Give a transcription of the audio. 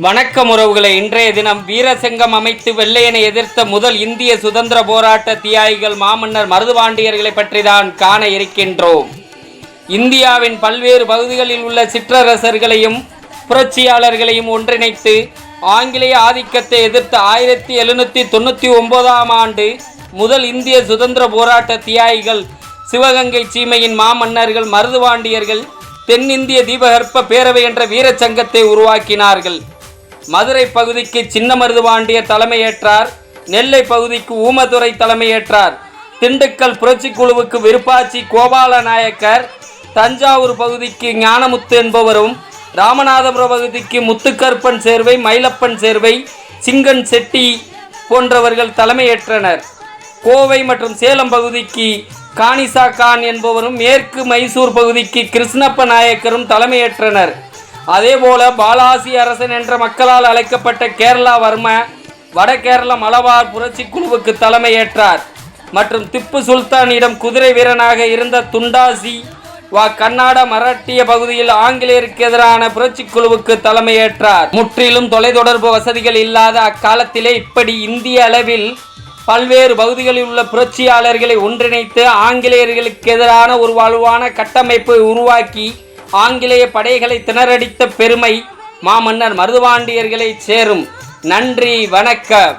வணக்கம் உறவுகளை. இன்றைய தினம் வீரசங்கம் அமைத்து வெள்ளையனை எதிர்த்த முதல் இந்திய சுதந்திர போராட்ட தியாகிகள் மாமன்னர் மருதுபாண்டியர்களை பற்றி தான் காண இருக்கின்றோம். இந்தியாவின் பல்வேறு பகுதிகளில் உள்ள சிற்றரசர்களையும் புரட்சியாளர்களையும் ஒன்றிணைத்து ஆங்கிலேய ஆதிக்கத்தை எதிர்த்த ஆயிரத்தி எழுநூற்றி தொண்ணூற்றி ஒன்பதாம் ஆண்டு முதல் இந்திய சுதந்திர போராட்ட தியாகிகள் சிவகங்கை சீமையின் மாமன்னர்கள் மருதுபாண்டியர்கள் தென்னிந்திய தீபகற்ப பேரவை என்ற வீரச்சங்கத்தை உருவாக்கினார்கள். மதுரை பகுதிக்கு சின்ன மருதுபாண்டியர் தலைமையேற்றார். நெல்லை பகுதிக்கு ஊமதுரை தலைமையேற்றார். திண்டுக்கல் புரட்சி குழுவுக்கு விருப்பாச்சி கோபால நாயக்கர் தஞ்சாவூர் பகுதிக்கு ஞானமுத்து என்பவரும் ராமநாதபுரம் பகுதிக்கு முத்துக்கற்பன் சேர்வை மயிலப்பன் சேர்வை சிங்கன் செட்டி போன்றவர்கள் தலைமையேற்றனர். கோவை மற்றும் சேலம் பகுதிக்கு கானிசா கான் என்பவரும் மேற்கு மைசூர் பகுதிக்கு கிருஷ்ணப்ப நாயக்கரும் தலைமையேற்றனர். அதேபோல பாலாசி அரசன் என்ற மக்களால் அழைக்கப்பட்ட கேரளா வர்ம வட கேரள மலபார் புரட்சி குழுவுக்கு தலைமையேற்றார். மற்றும் திப்பு சுல்தானிடம் குதிரை வீரனாக இருந்த துண்டாசி வா கர்நாட மராட்டிய பகுதியில் ஆங்கிலேயருக்கு எதிரான புரட்சி குழுவுக்கு தலைமையேற்றார். முற்றிலும் தொலைத்தொடர்பு வசதிகள் இல்லாத அக்காலத்திலே இப்படி இந்திய அளவில் பல்வேறு பகுதிகளில் உள்ள புரட்சியாளர்களை ஒன்றிணைத்து ஆங்கிலேயர்களுக்கு எதிரான ஒரு வலுவான கட்டமைப்பை உருவாக்கி ஆங்கிலேய படைகளை திணறடித்த பெருமை மாமன்னர் மருதுபாண்டியர்களை சேரும். நன்றி வணக்கம்.